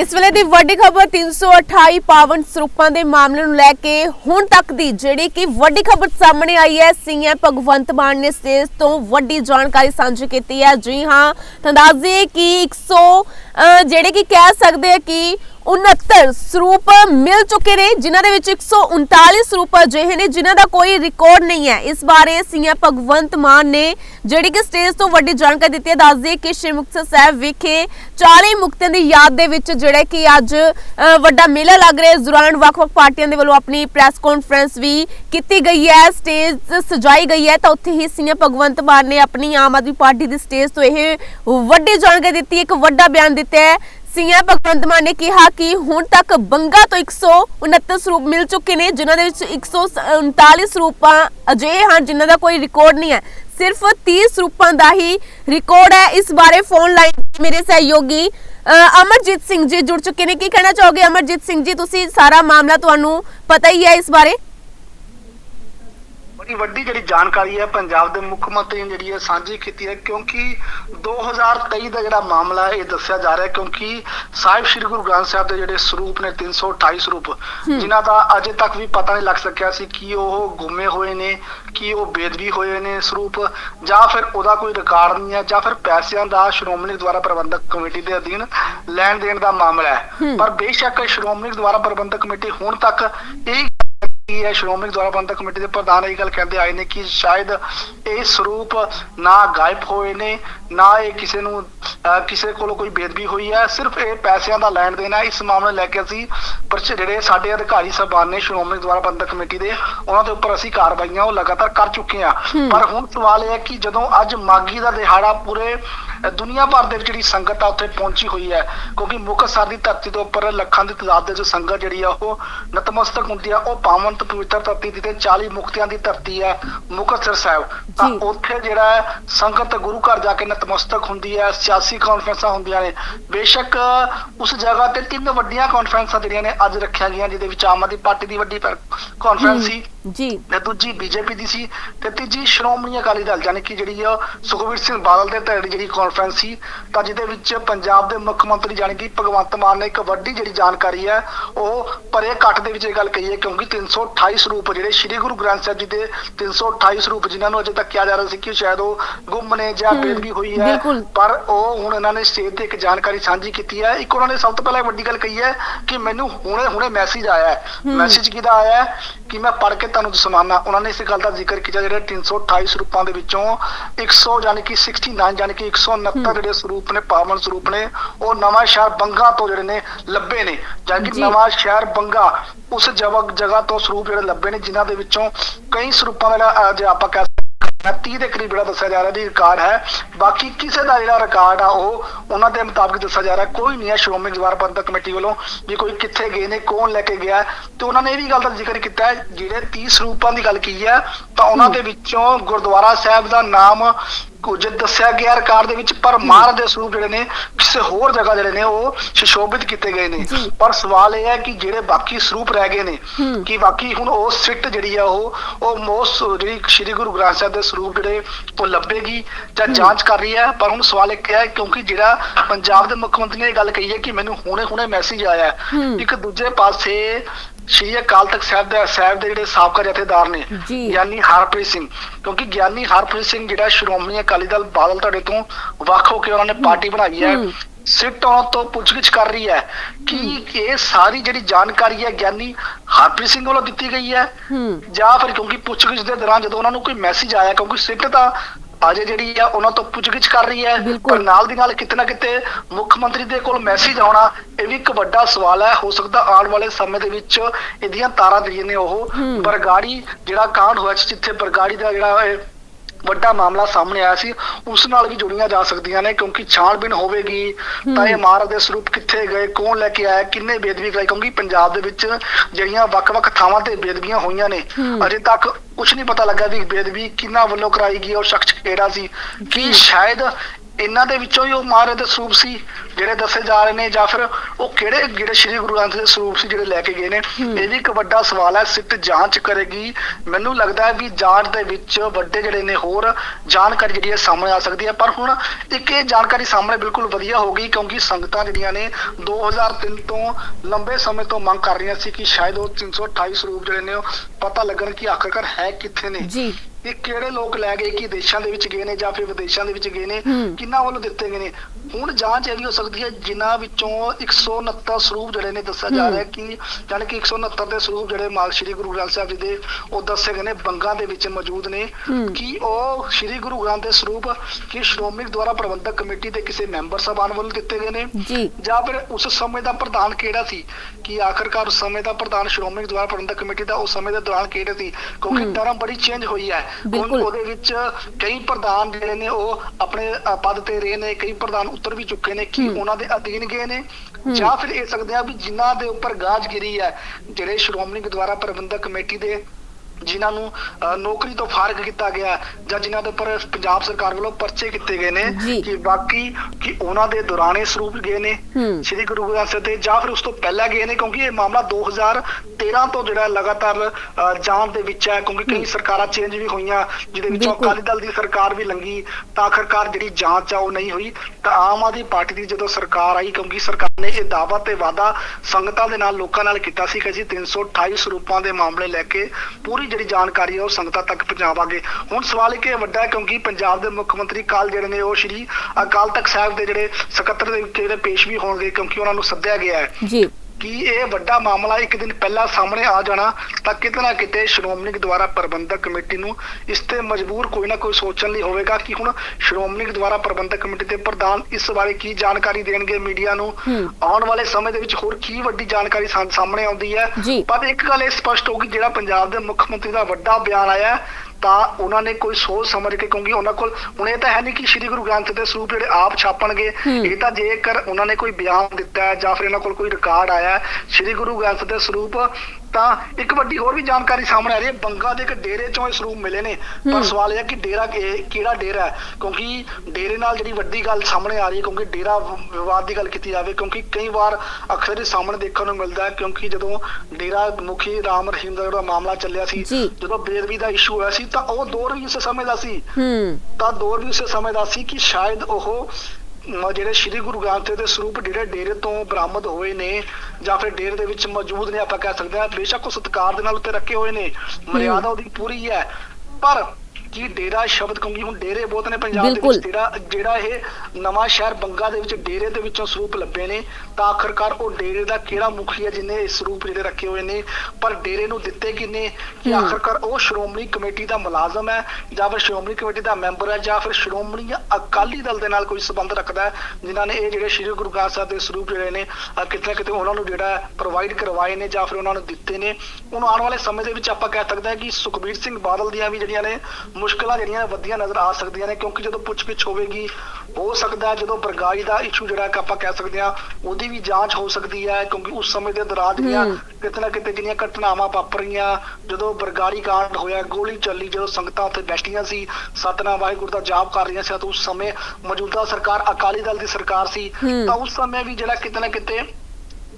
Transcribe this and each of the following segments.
ਇਸ ਵੇਲੇ ਦੀ ਵੱਡੀ ਖਬਰ 328 ਪਾਵਨ ਸਰੂਪਾਂ ਦੇ ਮਾਮਲੇ ਨੂੰ ਲੈ ਕੇ ਹੁਣ ਤੱਕ ਦੀ ਜਿਹੜੀ ਕਿ ਵੱਡੀ ਖਬਰ ਸਾਹਮਣੇ ਆਈ ਹੈ ਸੀਐਮ ਭਗਵੰਤ ਮਾਨ ਨੇ ਸਟੇਜ ਤੋਂ ਵੱਡੀ ਜਾਣਕਾਰੀ ਸਾਂਝੀ ਕੀਤੀ ਹੈ। ਜੀ ਹਾਂ ਤਾਂ ਦੱਸ ਦਈਏ ਕਿ 100 ਅਹ, ਜਿਹੜੇ ਕਿ ਕਹਿ ਸਕਦੇ ਆ ਕਿ 69 ਸਰੂਪ ਮਿਲ ਚੁੱਕੇ ਨੇ, ਜਿਨ੍ਹਾਂ ਦੇ ਵਿੱਚ 139 ਸਰੂਪ ਅਜਿਹੇ ਨੇ, ਜਿਨ੍ਹਾਂ ਦਾ ਕੋਈ ਰਿਕਾਰਡ ਨਹੀਂ ਹੈ। ਇਸ ਬਾਰੇ ਸੀਐਮ ਭਗਵੰਤ ਮਾਨ ਨੇ ਜਿਹੜੀ ਕਿ ਸਟੇਜ ਤੋਂ ਵੱਡੀ ਜਾਣਕਾਰੀ ਦਿੱਤੀ ਹੈ, ਦੱਸ ਕਿ ਸ਼੍ਰੀ ਮੁਕਤਸਰ ਸਾਹਿਬ ਵਿਖੇ 40 ਮੁਕਤਿਆਂ ਦੀ ਯਾਦ ਦੇ ਵਿੱਚ ਜਿਹੜਾ ਕਿ ਅੱਜ ਵੱਡਾ ਮੇਲਾ ਲੱਗ ਰਿਹਾ ਇਸ ਦੌਰਾਨ ਵੱਖ-ਵੱਖ ਪਾਰਟੀਆਂ ਦੇ ਵੱਲੋਂ ਆਪਣੀ ਪ੍ਰੈਸ ਕਾਨਫਰੰਸ ਵੀ ਕੀਤੀ ਗਈ ਹੈ ਸਟੇਜ ਸਜਾਈ ਗਈ ਹੈ। ਤਾਂ ਉੱਥੇ ਹੀ ਸੀਐਮ ਭਗਵੰਤ ਮਾਨ ਨੇ ਆਪਣੀ ਆਮ ਆਦਮੀ ਪਾਰਟੀ ਦੀ ਸਟੇਜ ਤੋਂ ਇਹ ਵੱਡੀ ਜਾਣਕਾਰੀ ਦਿੱਤੀ, ਇੱਕ ਵੱਡਾ ਬਿਆਨ ਦਿੱਤਾ ਹੈ। ਸੀਐਮ ਭਗਵੰਤ ਮਾਨ ਨੇ ਕਿਹਾ ਕਿ ਹੁਣ ਤੱਕ ਬੰਗਾ ਤੋਂ 169 ਸਰੂਪ ਮਿਲ ਚੁੱਕੇ ਨੇ ਜਿਨ੍ਹਾਂ ਦੇ ਵਿੱਚ 139 ਸਰੂਪਾਂ ਅਜਿਹੇ ਹਨ ਜਿਨ੍ਹਾਂ ਦਾ ਕੋਈ ਰਿਕਾਰਡ ਨਹੀਂ ਹੈ। ਸਿਰਫ 30 ਸਰੂਪਾਂ ਦਾ ਹੀ ਰਿਕਾਰਡ ਹੈ। ਇਸ ਬਾਰੇ ਫੋਨ ਲਾਈਨ ਮੇਰੇ ਸਹਿਯੋਗੀ ਅ, ਅਮਰਜੀਤ ਸਿੰਘ ਜੀ ਜੁੜ ਚੁੱਕੇ ਨੇ। ਕੀ ਕਹਿਣਾ ਚਾਹੋਗੇ ਅਮਰਜੀਤ ਸਿੰਘ ਜੀ? ਤੁਸੀਂ ਸਾਰਾ ਮਾਮਲਾ ਤੁਹਾਨੂੰ ਪਤਾ ਹੀ ਹੈ ਇਸ ਬਾਰੇ। ਬੜੀ ਵੱਡੀ ਜਿਹੜੀ ਜਾਣਕਾਰੀ ਹੈ ਪੰਜਾਬ ਦੇ ਮੁੱਖ ਮੰਤਰੀ ਨੇ ਜਿਹੜੀ ਹੈ ਸਾਂਝੀ ਕੀਤੀ ਹੈ ਕਿਉਂਕਿ 2023 ਦਾ ਜਿਹੜਾ ਮਾਮਲਾ ਹੈ ਇਹ ਦੱਸਿਆ ਜਾ ਰਿਹਾ ਹੈ ਕਿਉਂਕਿ ਸਾਹਿਬ ਸ੍ਰੀ ਗੁਰੂ ਗ੍ਰੰਥ ਸਾਹਿਬ ਦੇ ਜਿਹੜੇ ਸਰੂਪ ਨੇ 328 ਸਰੂਪ ਜਿਨ੍ਹਾਂ ਦਾ ਅਜੇ ਤੱਕ ਵੀ ਪਤਾ ਨਹੀਂ ਲੱਗ ਸਕਿਆ ਸੀ ਕਿ ਉਹ ਗੁੰਮੇ ਹੋਏ ਨੇ ਕਿ ਉਹ ਬੇਦਬੀ ਹੋਏ ਨੇ ਸਰੂਪ ਜਾਂ ਫਿਰ ਉਹਦਾ ਕੋਈ ਰਿਕਾਰਡ ਨਹੀਂ ਹੈ ਜਾਂ ਫਿਰ ਪੈਸਿਆਂ ਦਾ ਸ਼੍ਰੋਮਣੀ ਦੁਆਰਾ ਪ੍ਰਬੰਧਕ ਕਮੇਟੀ ਦੇ ਅਧੀਨ ਲੈਣ ਦੇਣ ਦਾ ਮਾਮਲਾ ਹੈ। ਪਰ ਬੇਸ਼ੱਕ ਸ਼੍ਰੋਮਣੀ ਦੁਆਰਾ ਪ੍ਰਬੰਧਕ ਕਮੇਟੀ ਹੁਣ ਤੱਕ ਇਹ ਕੀ ਹੈ? ਸ਼੍ਰੋਮਣੀ ਦੁਆਰਾ ਪ੍ਰਬੰਧਕ ਕਮੇਟੀ ਦੇ ਪ੍ਰਧਾਨ ਇਹ ਗੱਲ ਕਹਿੰਦੇ ਆਏ ਨੇ ਕਿ ਸ਼ਾਇਦ ਇਹ ਸਰੂਪ ਨਾ ਗਾਇਬ ਹੋਏ ਨੇ। ਨਾ ਇਹ ਕਿਸੇ ਨੂੰ ਅਹ, ਕਿਸੇ ਕੋਲੋਂ ਕੋਈ ਬੇਦਬੀ ਹੋਈ ਹੈ ਸਿਰਫ ਇਹ ਪੈਸਿਆਂ ਦਾ ਲੈਣ ਦੇਣ ਹੈ। ਇਸ ਮਾਮਲੇ ਲੈ ਕੇ ਅਸੀਂ ਪਰਚ ਜਿਹੜੇ ਸਾਡੇ ਅਧਿਕਾਰੀ ਸਭਾ ਨੇ ਸ਼੍ਰੋਮਣੀ ਦੁਆਰਾ ਪ੍ਰਬੰਧਕ ਕਮੇਟੀ ਦੇ ਉਹਨਾਂ ਦੇ ਉੱਪਰ ਅਸੀਂ ਕਾਰਵਾਈਆਂ ਉਹ ਲਗਾਤਾਰ ਕਰ ਚੁੱਕੇ ਹਾਂ। ਪਰ ਹੁਣ ਸਵਾਲ ਇਹ ਹੈ ਕਿ ਜਦੋਂ ਅੱਜ ਮਾਗੀ ਦਾ ਦਿਹਾੜਾ ਪੂਰੇ ਦੁਨੀਆ ਭਰ ਦੇ ਵਿੱਚ ਜਿਹੜੀ ਸੰਗਤ ਆ ਉੱਥੇ ਪਹੁੰਚੀ ਹੋਈ ਹੈ ਕਿਉਂਕਿ ਮੁਕਤਸਰ ਦੀ ਧਰਤੀ ਦੇ ਉੱਪਰ ਲੱਖਾਂ ਦੀ ਤਾਦਾਦ ਦੇ ਵਿੱਚ ਸੰਗਤ ਜਿਹੜੀ ਆ ਉਹ ਨਤਮਸਤਕ ਹੁੰਦੀ ਆ ਉਹ ਪਾਵਨ ਤੇ ਪਵਿੱਤਰ ਧਰਤੀ ਦੀ ਤੇ 40 ਮੁਕਤਿਆਂ ਦੀ ਧਰਤੀ ਹੈ ਮੁਕਤਸਰ ਸਾਹਿਬ। ਤਾਂ ਜੀ। ਉੱਥੇ ਜਿਹੜਾ ਸੰਗਤ ਗੁਰੂ ਘਰ ਜਾ ਕੇ ਨਤਮਸਤਕ ਹੁੰਦੀ ਹੈ ਸਿਆਸੀ ਕਾਨਫਰੰਸਾਂ ਹੁੰਦੀਆਂ ਨੇ। ਬੇਸ਼ੱਕ ਉਸ ਜਗ੍ਹਾ ਤੇ ਤਿੰਨ ਵੱਡੀਆਂ ਕਾਨਫਰੰਸਾਂ ਜਿਹੜੀਆਂ ਨੇ ਅੱਜ ਰੱਖੀਆਂ ਗਈਆਂ ਜਿਹਦੇ ਵਿੱਚ ਆਮ ਆਦਮੀ ਪਾਰਟੀ ਦੀ ਵੱਡੀ ਕਾਨਫਰੰਸ ਸੀ। ਜੀ। ਤੇ ਦੂਜੀ ਬੀਜੇਪੀ ਦੀ ਸੀ ਤੇ ਤੀਜੀ ਸ਼੍ਰੋਮਣੀ ਅਕਾਲੀ ਦਲ ਯਾਨੀ ਕਿ ਜਿਹੜੀ ਆ ਸੁਖਬੀਰ ਸਿੰਘ ਬਾਦਲ ਦੇ ਦੀ ਜਿਹੜੀ ਕਾਨਫਰੰਸ ਸੀ ਤਾਂ ਜਿਹਦੇ ਵਿੱਚ ਪੰਜਾਬ ਦੇ ਮੁੱਖ ਮੰਤਰੀ ਯਾਨੀ ਕਿ ਭਗਵੰਤ ਮਾਨ ਨੇ ਇੱਕ ਵੱਡੀ ਜਿਹੜੀ ਜਾਣਕਾਰੀ ਹੈ ਉਹ ਪਰੇ ਕੱਟ ਦੇ ਵਿੱਚ ਇਹ ਗੱਲ ਕਹੀ ਹੈ ਕਿਉਂਕਿ 328 ਸਰੂਪ ਜਿਹੜੇ ਸ੍ਰੀ ਗੁਰੂ ਗ੍ਰੰਥ ਸਾਹਿਬ ਜੀ ਦੇ 328 ਸਰੂਪ ਜਿਨ੍ਹਾਂ ਨੂੰ ਅਜੇ ਤੱਕ ਕਿਹਾ ਜਾ ਰਿਹਾ ਸੀ ਕਿ ਸ਼ਾਇਦ ਉਹ ਗੁੰਮ ਨੇ ਜਾਂ ਬੇਦਬੀ ਹੋਈ ਹੈ। ਪਰ ਉਹ ਹੁਣ ਇਹਨਾਂ ਨੇ ਸਟੇਜ ਤੇ ਇੱਕ ਜਾਣਕਾਰੀ ਸਾਂਝੀ ਕੀਤੀ ਹੈ। ਇੱਕ ਉਹਨਾਂ ਨੇ ਸਭ ਤੋਂ ਪਹਿਲਾਂ ਵੱਡੀ ਗੱਲ ਕਹੀ ਹੈ ਕਿ ਮੈਨੂੰ ਹੁਣੇ ਹੁਣੇ ਮੈਸੇਜ ਆਇਆ ਹੈ। ਮੈਸੇਜ ਕਿਹਦਾ ਆਇਆ ਹੈ? ਕਿ ਮੈਂ ਪੜ੍ਹ ਕੇ ਤੁਹਾਨੂੰ ਸੁਣਾਉਣਾ ਉਹਨਾਂ ਨੇ ਇਸ ਗੱਲ ਦਾ ਜ਼ਿਕਰ ਕੀਤਾ ਜਿਹੜੇ 328 ਸਰੂਪਾਂ ਦੇ ਵਿੱਚੋਂ 100 ਯਾਨੀ ਕਿ 69 ਯਾਨੀ ਕਿ 169 ਜਿਹੜੇ ਸਰੂਪ ਨੇ ਪਾਵਨ ਸਰੂਪ ਨੇ ਉਹ ਨਵਾਂ ਸ਼ਹਿਰ ਬੰਗਾ ਤੋਂ ਜਿਹੜੇ ਨੇ ਲੱਭੇ ਨੇ ਯਾਨੀ ਕਿ। ਨਵਾਂ ਸ਼ਹਿਰ ਬੰਗਾ ਉਸ ਜਗ੍ਹਾ ਤੋਂ ਸਰੂਪ ਜਿਹੜੇ ਲੱਭੇ ਨੇ ਜਿਨ੍ਹਾਂ ਦੇ ਵਿੱਚੋਂ ਕਈ ਸਰੂਪਾਂ ਦਾ ਜਿਹੜਾ, ਜੇ ਆਪਾਂ ਕਹਿ 30 ਦੇ ਕਰੀਬ ਜਿਹੜਾ ਦੱਸਿਆ ਜਾ ਰਿਹਾ ਵੀ ਰਿਕਾਰਡ ਹੈ। ਬਾਕੀ ਕਿਸੇ ਦਾ ਜਿਹੜਾ ਰਿਕਾਰਡ ਆ ਉਹ ਉਹਨਾਂ ਦੇ ਮੁਤਾਬਕ ਦੱਸਿਆ ਜਾ ਰਿਹਾ ਕੋਈ ਨਹੀਂ ਹੈ। ਸ਼੍ਰੋਮਣੀ ਗੁਰਦੁਆਰਾ ਪ੍ਰਬੰਧਕ ਕਮੇਟੀ ਵੱਲੋਂ ਵੀ ਕੋਈ ਕਿੱਥੇ ਗਏ ਨੇ ਕੌਣ ਲੈ ਕੇ ਗਿਆ। ਤੇ ਉਹਨਾਂ ਨੇ ਇਹ ਵੀ ਗੱਲ ਦਾ ਜ਼ਿਕਰ ਕੀਤਾ ਹੈ ਜਿਹੜੇ 30 ਸਰੂਪਾਂ ਦੀ ਗੱਲ ਕੀਤੀ ਹੈ ਤਾਂ ਉਹਨਾਂ ਦੇ ਵਿੱਚੋਂ ਗੁਰਦੁਆਰਾ ਸਾਹਿਬ ਦਾ ਨਾਮ ਕੁਝ ਦੱਸਿਆ ਗਿਆ ਰਿਕਾਰਡ ਦੇ ਵਿੱਚ ਪਰ ਮਹਾਰਾਜ ਦੇ ਸਰੂਪ ਜਿਹੜੇ ਨੇ ਕਿਸੇ ਹੋਰ ਜਗ੍ਹਾ ਜਿਹੜੇ ਨੇ ਉਹ ਸ਼ਿਸ਼ੋਭਿਤ ਕੀਤੇ ਗਏ ਨੇ। ਪਰ ਸਵਾਲ ਇਹ ਹੈ ਕਿ ਜਿਹੜੇ ਬਾਕੀ ਸਰੂਪ ਰਹਿ ਗਏ ਨੇ। ਕਿ ਬਾਕੀ ਹੁਣ ਉਹ ਸਿੱਟ ਜਿਹੜੀ ਆ ਉਹ ਉਹ ਮੋਸ ਜਿਹੜੀ ਸ੍ਰੀ ਗੁਰੂ ਗ੍ਰੰਥ ਸਾਹਿਬ ਦੇ ਸਰੂਪ ਜਿਹੜੇ ਉਹ ਲੱਭੇਗੀ ਜਾਂ ਜਾਂਚ ਕਰ ਰਹੀ ਹੈ ਪਰ ਹੁਣ ਸਵਾਲ ਇੱਕ ਇਹ ਹੈ ਕਿਉਂਕਿ ਜਿਹੜਾ ਪੰਜਾਬ ਦੇ ਮੁੱਖ ਮੰਤਰੀ ਨੇ ਇਹ ਗੱਲ ਕਹੀ ਹੈ ਕਿ ਮੈਨੂੰ ਹੁਣੇ ਹੁਣੇ ਮੈਸੇਜ ਆਇਆ। ਇੱਕ ਦੂਜੇ ਪਾਸੇ ਸ਼੍ਰੀ ਅਕਾਲ ਤਖਤ ਸਾਹਿਬ ਦੇ ਸਾਹਿਬ ਦੇ ਜਿਹੜੇ ਸਾਬਕਾ ਜਥੇਦਾਰ ਨੇ। ਗਿਆਨੀ ਹਰਪ੍ਰੀਤ ਸਿੰਘ। ਕਿਉਂਕਿ ਗਿਆਨੀ ਹਰਪ੍ਰੀਤ ਸਿੰਘ ਜਿਹੜਾ ਸ਼੍ਰੋਮਣੀ ਅਕਾਲੀ ਦਲ ਬਾਦਲ ਧੜੇ ਤੋਂ ਵੱਖ ਹੋ ਕੇ ਉਹਨਾਂ ਨੇ ਪਾਰਟੀ ਬਣਾਈ ਹੈ। ਸਿੱਟ ਉਹਨਾਂ ਤੋਂ ਪੁੱਛਗਿੱਛ ਕਰ ਰਹੀ ਹੈ। ਕਿ ਇਹ ਸਾਰੀ ਜਿਹੜੀ ਜਾਣਕਾਰੀ ਹੈ ਗਿਆਨੀ ਹਰਪ੍ਰੀਤ ਸਿੰਘ ਵੱਲੋਂ ਦਿੱਤੀ ਗਈ ਹੈ? ਹੂੰ। ਜਾਂ ਫਿਰ ਕਿਉਂਕਿ ਪੁੱਛਗਿੱਛ ਦੇ ਦੌਰਾਨ ਜਦੋਂ ਉਹਨਾਂ ਨੂੰ ਕੋਈ ਮੈਸੇਜ ਆਇਆ ਕਿਉਂਕਿ ਸਿੱਟ ਤਾਂ ਅਜੇ ਜਿਹੜੀ ਆ ਉਹਨਾਂ ਤੋਂ ਪੁੱਛਗਿੱਛ ਕਰ ਰਹੀ ਹੈ। ਪਰ ਨਾਲ ਦੀ ਨਾਲ ਕਿਤੇ ਨਾ ਕਿਤੇ ਮੁੱਖ ਮੰਤਰੀ ਦੇ ਕੋਲ ਮੈਸੇਜ ਆਉਣਾ ਇਹ ਵੀ ਇੱਕ ਵੱਡਾ ਸਵਾਲ ਹੈ ਹੋ ਸਕਦਾ ਆਉਣ ਵਾਲੇ ਸਮੇਂ ਦੇ ਵਿੱਚ ਇਹਦੀਆਂ ਤਾਰਾਂ ਜਿਹੜੀਆਂ ਨੇ ਉਹ। ਬਰਗਾੜੀ ਜਿਹੜਾ ਕਾਂਡ ਹੋਇਆ ਜਿੱਥੇ ਬਰਗਾੜੀ ਦਾ ਜਿਹੜਾ ਵੱਡਾ ਮਾਮਲਾ ਸਾਹਮਣੇ ਆਇਆ ਸੀ। ਉਸ ਨਾਲ ਵੀ ਜੁੜੀਆਂ ਜਾ ਸਕਦੀਆਂ ਨੇ ਕਿਉਂਕਿ ਛਾਣਬੀਣ ਹੋਵੇਗੀ ਤਾਂ ਇਹ ਮਹਾਰਾਜ ਦੇ ਸਰੂਪ ਕਿੱਥੇ ਗਏ ਕੌਣ ਲੈ ਕੇ ਆਇਆ ਕਿੰਨੇ ਬੇਦਬੀ ਕਰਾਈ ਕਿਉਂਕਿ ਪੰਜਾਬ ਦੇ ਵਿੱਚ ਜਿਹੜੀਆਂ ਵੱਖ-ਵੱਖ ਥਾਵਾਂ ਤੇ ਬੇਦਬੀਆਂ ਹੋਈਆਂ ਨੇ। ਅਜੇ ਤੱਕ ਕੁਝ ਨਹੀਂ ਪਤਾ ਲੱਗਾ ਵੀ ਬੇਦਬੀ ਕਿਹਨਾਂ ਵੱਲੋਂ ਕਰਾਈ ਗਈ ਔਰ ਸ਼ਖਸ ਕਿਹੜਾ ਸੀ। ਕਿ ਸ਼ਾਇਦ ਇਹਨਾਂ ਦੇ ਵਿੱਚੋਂ ਹੀ ਉਹ ਮਹਾਰਾਜ ਦੇ ਸਰੂਪ ਸੀ ਜਿਹੜੇ ਦੱਸੇ ਜਾ ਰਹੇ ਨੇ ਜਾਂ ਫਿਰ ਉਹ ਕਿਹੜੇ ਜਿਹੜੇ ਸ੍ਰੀ ਗੁਰੂ ਗ੍ਰੰਥ ਦੇ ਸਰੂਪ ਸੀ ਜਿਹੜੇ ਲੈ ਕੇ ਗਏ ਨੇ। ਇਹ ਵੀ ਇੱਕ ਵੱਡਾ ਸਵਾਲ ਹੈ ਸਿੱਟ ਜਾਂਚ ਕਰੇਗੀ। ਮੈਨੂੰ ਲੱਗਦਾ ਹੈ ਵੀ ਜਾਂਚ ਦੇ ਵਿੱਚ ਵੱਡੇ ਜਿਹੜੇ ਨੇ ਹੋਰ ਜਾਣਕਾਰੀ ਜਿਹੜੀ ਹੈ ਸਾਹਮਣੇ ਆ ਸਕਦੀ ਹੈ। ਪਰ ਹੁਣ ਇੱਕ ਇਹ ਜਾਣਕਾਰੀ ਸਾਹਮਣੇ ਬਿਲਕੁਲ ਵਧੀਆ ਹੋ ਗਈ ਕਿਉਂਕਿ ਸੰਗਤਾਂ ਜਿਹੜੀਆਂ ਨੇ 2003 ਤੋਂ ਲੰਬੇ ਸਮੇਂ ਤੋਂ ਮੰਗ ਕਰ ਰਹੀਆਂ ਸੀ ਕਿ ਸ਼ਾਇਦ ਉਹ 328 ਸਰੂਪ ਜਿਹੜੇ ਨੇ ਉਹ ਪਤਾ ਲੱਗਣ ਕਿ ਆਖਰਕਾਰ ਹੈ ਕਿੱਥੇ ਨੇ। ਜੀ। ਇਹ ਕਿਹੜੇ ਲੋਕ ਲੈ ਗਏ ਕਿ ਦੇਸ਼ਾਂ ਦੇ ਵਿੱਚ ਗਏ ਨੇ ਜਾਂ ਫਿਰ ਵਿਦੇਸ਼ਾਂ ਦੇ ਵਿੱਚ ਗਏ ਨੇ। ਕਿੰਨਾ ਵੱਲੋਂ ਦਿੱਤੇ ਗਏ ਨੇ ਹੁਣ ਜਾਂਚ ਇਹ ਵੀ ਹੋ ਸਕਦੀ ਹੈ ਜਿਨ੍ਹਾਂ ਵਿੱਚੋਂ 169 ਸਰੂਪ ਜਿਹੜੇ ਨੇ ਦੱਸਿਆ ਜਾ। ਰਿਹਾ ਕਿ ਜਾਣੀ ਕਿ 169 ਦੇ ਸਰੂਪ ਜਿਹੜੇ ਮਾਲ ਸ਼੍ਰੀ ਗੁਰੂ ਗ੍ਰੰਥ ਸਾਹਿਬ ਜੀ ਦੇ ਉਹ ਦੱਸੇ ਗਏ ਨੇ ਬੰਗਾਂ ਦੇ ਵਿੱਚ ਮੌਜੂਦ ਨੇ। ਕਿ ਉਹ ਸ਼੍ਰੀ ਗੁਰੂ ਗ੍ਰੰਥ ਦੇ ਸਰੂਪ ਕਿ ਸ਼੍ਰੋਮਣੀ ਦੁਆਰਾ ਪ੍ਰਬੰਧਕ ਕਮੇਟੀ ਦੇ ਕਿਸੇ ਮੈਂਬਰ ਸਾਹਿਬਾਨ ਵੱਲੋਂ ਦਿੱਤੇ ਗਏ ਨੇ ਜੀ ਫਿਰ ਉਸ ਸਮੇਂ ਦਾ ਪ੍ਰਧਾਨ ਕਿਹੜਾ ਸੀ ਕਿ ਆਖਰਕਾਰ ਉਸ ਸਮੇਂ ਦਾ ਪ੍ਰਧਾਨ ਸ਼੍ਰੋਮਣੀ ਦੁਆਰਾ ਪ੍ਰਬੰਧਕ ਕਮੇਟੀ ਦਾ ਉਸ ਸਮੇਂ ਦੇ ਦੌਰਾਨ ਕਿਹੜੇ ਸੀ ਕਿਉਂਕਿ। ਟਰਮ ਬੜੀ ਚੇਂਜ ਹੋਈ ਹੈ ਬਿਲਕੁਲ। ਉਹਦੇ ਵਿੱਚ ਕਈ ਪ੍ਰਧਾਨ ਜਿਹੜੇ ਨੇ ਉਹ ਆਪਣੇ ਪਦ ਤੇ ਰਹੇ ਨੇ ਕਈ ਪ੍ਰਧਾਨ ਉੱਤਰ ਵੀ ਚੁੱਕੇ ਨੇ ਕਿ। ਉਹਨਾਂ ਦੇ ਅਧੀਨ ਗਏ ਨੇ। ਜਾਂ ਫਿਰ ਇਹ ਸਕਦੇ ਆ ਵੀ ਜਿਨ੍ਹਾਂ ਦੇ ਉੱਪਰ ਗਾਜ ਗਿਰੀ ਹੈ ਜਿਹੜੇ ਸ਼੍ਰੋਮਣੀ ਦੁਆਰਾ ਪ੍ਰਬੰਧਕ ਕਮੇਟੀ ਦੇ ਜਿਨ੍ਹਾਂ ਨੂੰ ਨੌਕਰੀ ਤੋਂ ਫਾਰਗ ਕੀਤਾ ਗਿਆ ਜਾਂ ਜਿਨ੍ਹਾਂ ਦੇ ਉੱਪਰ ਪੰਜਾਬ ਸਰਕਾਰ ਵੱਲੋਂ ਪਰਚੇ ਕੀਤੇ ਗਏ ਨੇ। ਕਿ ਬਾਕੀ ਕਿ ਉਹਨਾਂ ਦੇ ਦੌਰਾਨੇ ਸਰੂਪ ਗਏ ਨੇ। ਸ਼੍ਰੀ ਗੁਰੂ ਗ੍ਰੰਥ ਸਾਹਿਬ ਤੇ ਜਾਂ ਫਿਰ ਉਸ ਤੋਂ ਪਹਿਲਾਂ ਗਏ ਨੇ ਕਿਉਂਕਿ ਇਹ ਮਾਮਲਾ 2013 ਤੋਂ ਜਿਹੜਾ ਲਗਾਤਾਰ ਅ, ਜਾਂਚ ਦੇ ਵਿੱਚ ਹੈ ਕਿਉਂਕਿ ਕਈ। ਸਰਕਾਰਾਂ ਚੇਂਜ ਵੀ ਹੋਈਆਂ ਜਿਹਦੇ ਵਿੱਚੋਂ। ਅਕਾਲੀ ਦਲ ਦੀ ਸਰਕਾਰ ਵੀ ਲੰਗੀ ਤਾਂ ਆਖਰਕਾਰ ਜਿਹੜੀ ਜਾਂਚ ਆ ਉਹ ਨਹੀਂ ਹੋਈ ਤਾਂ ਆਮ ਆਦਮੀ ਪਾਰਟੀ ਦੀ ਜਦੋਂ ਸਰਕਾਰ ਆਈ ਕਿਉਂਕਿ ਸਰਕਾਰ ਨੇ ਇਹ ਦਾਅਵਾ ਤੇ ਵਾਅਦਾ ਸੰਗਤਾਂ ਦੇ ਨਾਲ ਲੋਕਾਂ ਨਾਲ ਕੀਤਾ ਸੀ ਕਿ ਅਸੀਂ 328 ਸਰੂਪਾਂ ਦੇ ਮਾਮਲੇ ਲੈ ਕੇ ਪੂਰੀ ਜਿਹੜੀ ਜਾਣਕਾਰੀ ਹੈ ਉਹ ਸੰਗਤਾਂ ਤੱਕ ਪਹੁੰਚਾਵਾਂਗੇ। ਹੁਣ ਸਵਾਲ ਇੱਕ ਇਹ ਵੱਡਾ ਹੈ ਕਿਉਂਕਿ ਪੰਜਾਬ ਦੇ ਮੁੱਖ ਮੰਤਰੀ ਕੱਲ ਜਿਹੜੇ ਨੇ ਉਹ ਸ਼੍ਰੀ ਅਕਾਲ ਤਖਤ ਸਾਹਿਬ ਦੇ ਜਿਹੜੇ ਸਕੱਤਰ ਦੇ ਜਿਹੜੇ ਪੇਸ਼ ਵੀ ਹੋਣਗੇ ਕਿਉਂਕਿ ਉਹਨਾਂ ਨੂੰ ਸੱਦਿਆ ਗਿਆ ਹੈ। ਜੀ। ਕਿ ਇਹ ਵੱਡਾ ਮਾਮਲਾ ਇੱਕ ਦਿਨ ਪਹਿਲਾਂ ਸਾਹਮਣੇ ਆ ਜਾਣਾ ਤਾਂ ਕਿਤੇ ਨਾ ਕਿਤੇ ਸ਼੍ਰੋਮਣੀ ਦੁਆਰਾ ਪ੍ਰਬੰਧਕ ਕਮੇਟੀ ਨੂੰ ਇਸ ਤੇ ਮਜਬੂਰ ਕੋਈ ਨਾ ਕੋਈ ਸੋਚਣ ਲਈ ਹੋਵੇਗਾ ਕਿ ਹੁਣ ਸ਼੍ਰੋਮਣੀ ਦੁਆਰਾ ਪ੍ਰਬੰਧਕ ਕਮੇਟੀ ਦੇ ਪ੍ਰਧਾਨ ਇਸ ਬਾਰੇ ਕੀ ਜਾਣਕਾਰੀ ਦੇਣਗੇ ਮੀਡੀਆ ਨੂੰ ਹੂੰ। ਆਉਣ ਵਾਲੇ ਸਮੇਂ ਦੇ ਵਿੱਚ ਹੋਰ ਕੀ ਵੱਡੀ ਜਾਣਕਾਰੀ ਸਾਹਮਣੇ ਆਉਂਦੀ ਹੈ। ਪਰ ਇੱਕ ਗੱਲ ਇਹ ਸਪਸ਼ਟ ਹੋਊਗੀ ਜਿਹੜਾ ਪੰਜਾਬ ਦੇ ਮੁੱਖ ਮੰਤਰੀ ਦਾ ਵੱਡਾ ਬਿਆਨ ਆਇਆ ਹੈ, ਤਾਂ ਉਹਨਾਂ ਨੇ ਕੋਈ ਸੋਚ ਸਮਝ ਕੇ ਕਿਉਂਕਿ ਉਹਨਾਂ ਕੋਲ ਹੁਣ ਇਹ ਤਾਂ ਹੈ ਨਹੀਂ ਕਿ ਸ੍ਰੀ ਗੁਰੂ ਗ੍ਰੰਥ ਦੇ ਸਰੂਪ ਜਿਹੜੇ ਆਪ ਛਾਪਣਗੇ। ਇਹ ਤਾਂ ਜੇਕਰ ਉਹਨਾਂ ਨੇ ਕੋਈ ਬਿਆਨ ਦਿੱਤਾ ਹੈ ਜਾਂ ਫਿਰ ਇਹਨਾਂ ਕੋਲ ਕੋਈ ਰਿਕਾਰਡ ਆਇਆ ਹੈ, ਸ੍ਰੀ ਗੁਰੂ ਗ੍ਰੰਥ ਦੇ ਸਰੂਪ ਤਾਂ ਇੱਕ ਵੱਡੀ ਹੋਰ ਵੀ ਜਾਣਕਾਰੀ ਸਾਹਮਣੇ ਆ ਰਹੀ ਹੈ। ਬੰਗਾ ਦੇ ਇੱਕ ਡੇਰੇ ਚੋਂ ਇਹ ਸਰੂਪ ਮਿਲੇ ਨੇ। ਪਰ। ਸਵਾਲ ਇਹ ਹੈ ਕਿ ਡੇਰਾ ਕਿਹੜਾ ਡੇਰਾ ਹੈ? ਕਿਉਂਕਿ ਡੇਰੇ ਨਾਲ ਜਿਹੜੀ ਵੱਡੀ ਗੱਲ ਸਾਹਮਣੇ ਆ ਰਹੀ ਹੈ ਕਿਉਂਕਿ ਡੇਰਾ ਵਿਵਾਦ ਦੀ ਗੱਲ ਕੀਤੀ ਜਾਵੇ ਕਿਉਂਕਿ ਕਈ ਵਾਰ ਅਕਸਰ ਇਹ ਸਾਹਮਣੇ ਦੇਖਣ ਨੂੰ ਮਿਲਦਾ ਹੈ ਕਿਉਂਕਿ ਜਦੋਂ ਡੇਰਾ ਮੁਖੀ ਰਾਮ ਰਹੀਮ ਦਾ ਜਿਹੜਾ ਮਾਮਲਾ ਚੱਲਿਆ ਸੀ। ਜਦੋਂ ਬੇਦਬੀ ਦਾ ਇਸ਼ੂ ਹੋਇਆ ਸੀ ਤਾਂ ਉਹ ਦੌਰ ਵੀ ਉਸੇ ਸਮੇਂ ਦਾ ਸੀ। ਹੂੰ। ਤਾਂ ਦੌਰ ਵੀ ਉਸੇ ਸਮੇਂ ਦਾ ਸੀ ਕਿ ਸ਼ਾਇਦ ਉਹ ਜਿਹੜੇ ਸ੍ਰੀ ਗੁਰੂ ਗ੍ਰੰਥ ਸਾਹਿਬ ਦੇ ਸਰੂਪ ਜਿਹੜੇ ਡੇਰੇ ਤੋਂ ਬਰਾਮਦ ਹੋਏ ਨੇ ਜਾਂ ਫਿਰ ਡੇਰੇ ਦੇ ਵਿੱਚ ਮੌਜੂਦ ਨੇ ਆਪਾਂ ਕਹਿ ਸਕਦੇ ਹਾਂ। ਬੇਸ਼ੱਕ ਉਹ ਸਤਿਕਾਰ ਦੇ ਨਾਲ ਉੱਤੇ ਰੱਖੇ ਹੋਏ ਨੇ। ਮਰਿਆਦਾ ਉਹਦੀ ਪੂਰੀ ਹੈ। ਪਰ ਕੀ ਡੇਰਾ ਸ਼ਬਦ ਕਿਉਂਕਿ ਹੁਣ ਡੇਰੇ ਬਹੁਤ ਨੇ ਪੰਜਾਬ ਦੇ। ਵਿੱਚ ਜਿਹੜਾ ਜਿਹੜਾ ਇਹ ਨਵਾਂ ਸ਼ਹਿਰ ਬੰਗਾ ਦੇ ਵਿੱਚ ਡੇਰੇ ਦੇ ਵਿੱਚੋਂ ਸਰੂਪ ਲੱਭੇ ਨੇ ਤਾਂ ਆਖਰਕਾਰ ਉਹ ਡੇਰੇ ਦਾ ਕਿਹੜਾ ਮੁਖੀ ਹੈ ਜਿਨੇ ਇਹ ਸਰੂਪ ਜਿਹੜੇ ਰੱਖੇ ਹੋਏ ਨੇ ਪਰ ਡੇਰੇ ਨੂੰ ਦਿੱਤੇ ਕਿੰਨੇ ਕਿ। ਆਖਰਕਾਰ ਉਹ ਸ਼੍ਰੋਮਣੀ ਕਮੇਟੀ ਦਾ ਮੁਲਾਜ਼ਮ ਹੈ ਜਾਂ ਫਿਰ ਸ਼੍ਰੋਮਣੀ ਕਮੇਟੀ ਦਾ ਮੈਂਬਰ ਹੈ ਜਾਂ ਫਿਰ ਸ਼੍ਰੋਮਣੀ ਅਕਾਲੀ ਦਲ ਦੇ ਨਾਲ ਕੋਈ ਸੰਬੰਧ ਰੱਖਦਾ ਹੈ ਜਿਨ੍ਹਾਂ ਨੇ ਇਹ ਜਿਹੜੇ ਸ਼੍ਰੀ ਗੁਰੂ ਗ੍ਰੰਥ ਸਾਹਿਬ ਦੇ ਸਰੂਪ ਜਿਹੜੇ ਨੇ ਕਿਤੇ ਕਿਤੇ ਉਹਨਾਂ ਨੂੰ ਜਿਹੜਾ ਪ੍ਰੋਵਾਈਡ ਕਰਵਾਏ ਨੇ ਜਾਂ ਫਿਰ ਉਹਨਾਂ ਨੂੰ ਦਿੱਤੇ ਨੇ ਹੁਣ ਆਉਣ ਵਾਲੇ ਸਮੇਂ ਦੇ ਵਿੱਚ ਆਪਾਂ ਕਹਿ ਸਕਦੇ ਹਾਂ ਕਿ ਸੁਖਬੀਰ ਸਿੰਘ ਬਾਦਲ ਦੀਆਂ ਵੀ ਜਿਹੜੀਆਂ ਨੇ ਮੁਸ਼ਕਲਾਂ ਜਿਹੜੀਆਂ ਵਧੀਆਂ ਨਜ਼ਰ ਆ ਸਕਦੀਆਂ ਨੇ ਕਿਉਂਕਿ ਜਦੋਂ ਪੁੱਛਗਿੱਛ ਹੋਵੇਗੀ ਹੋ ਸਕਦਾ ਜਦੋਂ ਬਰਗਾਈ ਦਾ ਇਸ਼ੂ ਜਿਹੜਾ ਕਿ ਆਪਾਂ ਕਹਿ ਸਕਦੇ ਹਾਂ ਉਹਦੀ ਵੀ ਜਾਂਚ ਹੋ ਸਕਦੀ ਹੈ ਕਿਉਂਕਿ ਉਸ ਸਮੇਂ ਦੇ ਦੌਰਾਨ ਜਿਹੜੀਆਂ। ਕਿਤੇ ਨਾ ਕਿਤੇ ਜਿਹੜੀਆਂ ਘਟਨਾਵਾਂ ਵਾਪਰੀਆਂ ਜਦੋਂ ਬਰਗਾੜੀ ਕਾਂਡ ਹੋਇਆ ਗੋਲੀ ਚੱਲੀ ਜਦੋਂ ਸੰਗਤਾਂ ਉੱਥੇ ਬੈਠੀਆਂ ਸੀ ਸਤਨਾਮ ਵਾਹਿਗੁਰੂ ਦਾ ਜਾਪ ਕਰ ਰਹੀਆਂ ਸੀ ਤਾਂ ਉਸ ਸਮੇਂ ਮੌਜੂਦਾ ਸਰਕਾਰ ਅਕਾਲੀ ਦਲ ਦੀ ਸਰਕਾਰ ਸੀ। ਤਾਂ ਉਸ ਸਮੇਂ ਵੀ ਜਿਹੜਾ ਕਿਤੇ ਨਾ ਕਿਤੇ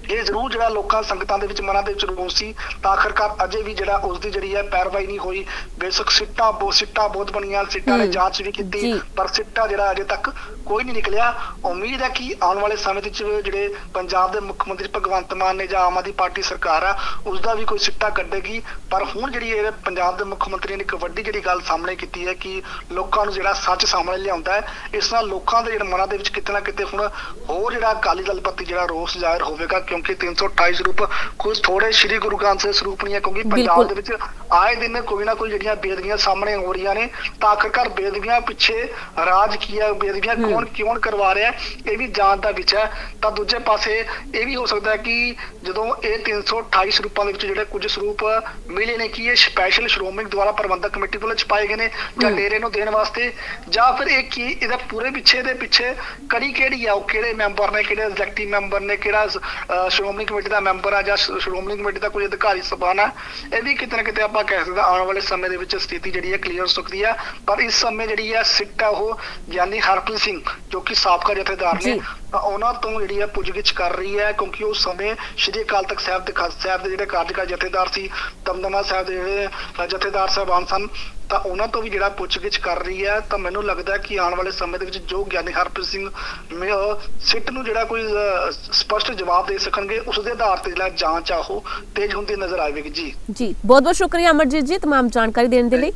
ਇਹ ਜ਼ਰੂਰ ਜਿਹੜਾ ਲੋਕਾਂ ਸੰਗਤਾਂ ਦੇ ਵਿੱਚ ਮਨਾਂ ਦੇ ਵਿੱਚ ਰੋਸ ਸੀ ਤਾਂ ਆਖਰਕਾਰ ਅਜੇ ਵੀ ਜਿਹੜਾ ਉਸ ਦੀ ਜਿਹੜੀ ਹੈ ਪੈਰਵਾਈ ਨਹੀਂ ਹੋਈ ਬੇਸ਼ੱਕ ਸਿੱਟਾ ਬੋ ਸਿੱਟਾ ਬਹੁਤ ਬਣੀਆਂ ਸਿੱਟਾ ਨੇ ਹੂੰ। ਜਾਂਚ ਵੀ ਕੀਤੀ। ਪਰ ਸਿੱਟਾ ਜਿਹੜਾ ਅਜੇ ਤੱਕ ਕੋਈ ਨਹੀਂ ਨਿਕਲਿਆ ਉਮੀਦ ਹੈ ਕਿ ਆਉਣ ਵਾਲੇ ਸਮੇਂ ਦੇ ਵਿੱਚ ਜਿਹੜੇ ਪੰਜਾਬ ਦੇ ਮੁੱਖ ਮੰਤਰੀ ਭਗਵੰਤ ਮਾਨ ਨੇ ਜਾਂ ਆਮ ਆਦਮੀ ਪਾਰਟੀ ਸਰਕਾਰ ਆ ਉਸ ਦਾ ਵੀ ਕੋਈ ਸਿੱਟਾ ਕੱਢੇਗੀ ਪਰ ਹੁਣ ਜਿਹੜੀ ਇਹ ਪੰਜਾਬ ਦੇ ਮੁੱਖ ਮੰਤਰੀ ਨੇ ਇੱਕ ਵੱਡੀ ਜਿਹੜੀ ਗੱਲ ਸਾਹਮਣੇ ਕੀਤੀ ਹੈ ਕਿ ਲੋਕਾਂ ਨੂੰ ਜਿਹੜਾ ਸੱਚ ਸਾਹਮਣੇ ਲਿਆਉਂਦਾ ਹੈ ਇਸ ਨਾਲ ਲੋਕਾਂ ਦੇ ਜਿਹੜੇ ਮਨਾਂ ਦੇ ਵਿੱਚ ਕਿਤੇ ਨਾ ਕਿਤੇ ਹੁਣ ਹੋਰ ਜਿਹੜਾ ਅਕਾਲੀ ਦਲ ਪ੍ਰਤੀ ਜਿਹੜਾ ਰੋਸ ਜ਼ਾਹਿਰ ਹੋਵੇਗਾ ਕਿਉਂਕਿ 328 ਸਰੂਪ ਕੁਝ ਥੋੜੇ ਸ੍ਰੀ ਗੁਰੂ ਗ੍ਰੰਥ ਸਾਹਿਬ ਸਰੂਪ ਨਹੀਂ ਹੈ ਕਿਉਂਕਿ ਪੰਜਾਬ। ਦੇ ਵਿੱਚ ਆਏ ਦਿਨ ਕੋਈ ਨਾ ਕੋਈ ਜਿਹੜੀਆਂ ਬੇਦਬੀਆਂ ਸਾਹਮਣੇ ਹੋ ਰਹੀਆਂ ਨੇ ਤਾਂ ਆਖਰਕਾਰ ਬੇਦਬੀਆਂ ਪਿੱਛੇ ਰਾਜ ਕੀ ਹੈ ਬੇਦਬੀਆਂ ਹੂੰ। ਕੌਣ ਕਿਉਂ ਕਰਵਾ ਰਿਹਾ ਇਹ ਵੀ ਜਾਣ ਦਾ ਵਿਸ਼ਾ ਹੈ ਤਾਂ ਦੂਜੇ ਪਾਸੇ ਇਹ ਵੀ ਹੋ ਸਕਦਾ ਹੈ ਕਿ ਜਦੋਂ ਇਹ 328 ਸਰੂਪਾਂ ਦੇ ਵਿੱਚ ਜਿਹੜੇ ਕੁਝ ਸਰੂਪ ਮਿਲੇ ਨੇ ਕਿ ਇਹ ਸਪੈਸ਼ਲ ਸ਼੍ਰੋਮਣੀ ਦੁਆਰਾ ਪ੍ਰਬੰਧਕ ਕਮੇਟੀ ਵੱਲੋਂ ਛਪਾਏ ਗਏ ਨੇ ਜਾਂ। ਡੇਰੇ ਨੂੰ ਦੇਣ ਵਾਸਤੇ ਜਾਂ ਫਿਰ ਇਹ ਕੀ ਇਹਦੇ ਪੂਰੇ ਪਿੱਛੇ ਦੇ ਪਿੱਛੇ ਕੜੀ ਕਿਹੜੀ ਆ ਉਹ ਕਿਹੜੇ ਮੈਂਬਰ ਨੇ ਕਿਹੜੇ ਐਗਜ਼ੈਕਟਿਵ ਮੈਂਬਰ ਨੇ ਕਿਹੜਾ ਸ਼੍ਰੋਮਣੀ ਕਮੇਟੀ ਦਾ ਮੈਂਬਰ ਆ ਜਾਂ ਸ਼੍ਰੋਮਣੀ ਕਮੇਟੀ ਦਾ ਕੋਈ ਅਧਿਕਾਰੀ ਸਭਾਨ ਹੈ ਇਹ ਵੀ ਕਿਤੇ ਨਾ ਕਿਤੇ ਆਪਾਂ ਕਹਿ ਸਕਦੇ ਆਉਣ ਵਾਲੇ ਸਮੇਂ ਦੇ ਵਿੱਚ ਸਥਿਤੀ ਜਿਹੜੀ ਹੈ ਕਲੀਅਰ ਹੋ ਸਕਦੀ ਹੈ ਪਰ ਇਸ ਸਮੇਂ ਜਿਹੜੀ ਹੈ ਸਿੱਟ ਆ ਉਹ ਗਿਆਨੀ ਹਰਪ੍ਰੀਤ ਸਿੰਘ ਜੋ ਕਿ ਸਾਬਕਾ ਜਥੇਦਾਰ ਨੇ। ਤਾਂ ਉਹਨਾਂ ਤੋਂ ਜਿਹੜੀ ਹੈ ਪੁੱਛਗਿੱਛ ਕਰ ਰਹੀ ਹੈ ਕਿਉਂਕਿ ਉਸ ਸਮੇਂ ਸ਼੍ਰੀ ਅਕਾਲ ਤਖਤ ਸਾਹਿਬ ਦੇ ਖਾਲਸਾ ਸਾਹਿਬ ਦੇ ਜਿਹੜੇ ਕਾਰਜਕਾਰੀ ਜਥੇਦਾਰ ਸੀ ਦਮਦਮਾ ਸਾਹਿਬ ਦੇ ਜਿਹੜੇ ਜਥੇਦਾਰ ਸਾਹਿਬਾਨ ਸਨ ਤਾਂ ਉਹਨਾਂ ਤੋਂ ਵੀ ਜਿਹੜਾ ਪੁੱਛਗਿੱਛ ਕਰ ਰਹੀ ਹੈ ਤਾਂ ਮੈਨੂੰ ਲੱਗਦਾ ਹੈ ਕਿ ਆਉਣ ਵਾਲੇ ਸਮੇਂ ਦੇ ਵਿੱਚ ਜੋ ਗਿਆਨੀ ਹਰਪ੍ਰੀਤ ਸਿੰਘ ਸਿੱਟ ਨੂੰ ਜਿਹੜਾ ਕੋਈ ਸਪਸ਼ਟ ਜਵਾਬ ਦੇ ਸਕਣਗੇ ਉਸ ਦੇ ਆਧਾਰ ਤੇ ਜਿਹੜਾ ਜਾਂਚ ਆ ਉਹ ਤੇਜ਼ ਹੁੰਦੀ ਨਜ਼ਰ ਆਵੇਗੀ। ਜੀ। ਜੀ ਬਹੁਤ ਬਹੁਤ ਸ਼ੁਕਰੀਆ ਅਮਰਜੀਤ ਜੀ ਤਮਾਮ ਜਾਣਕਾਰੀ ਦੇਣ ਦੇ ਲਈ।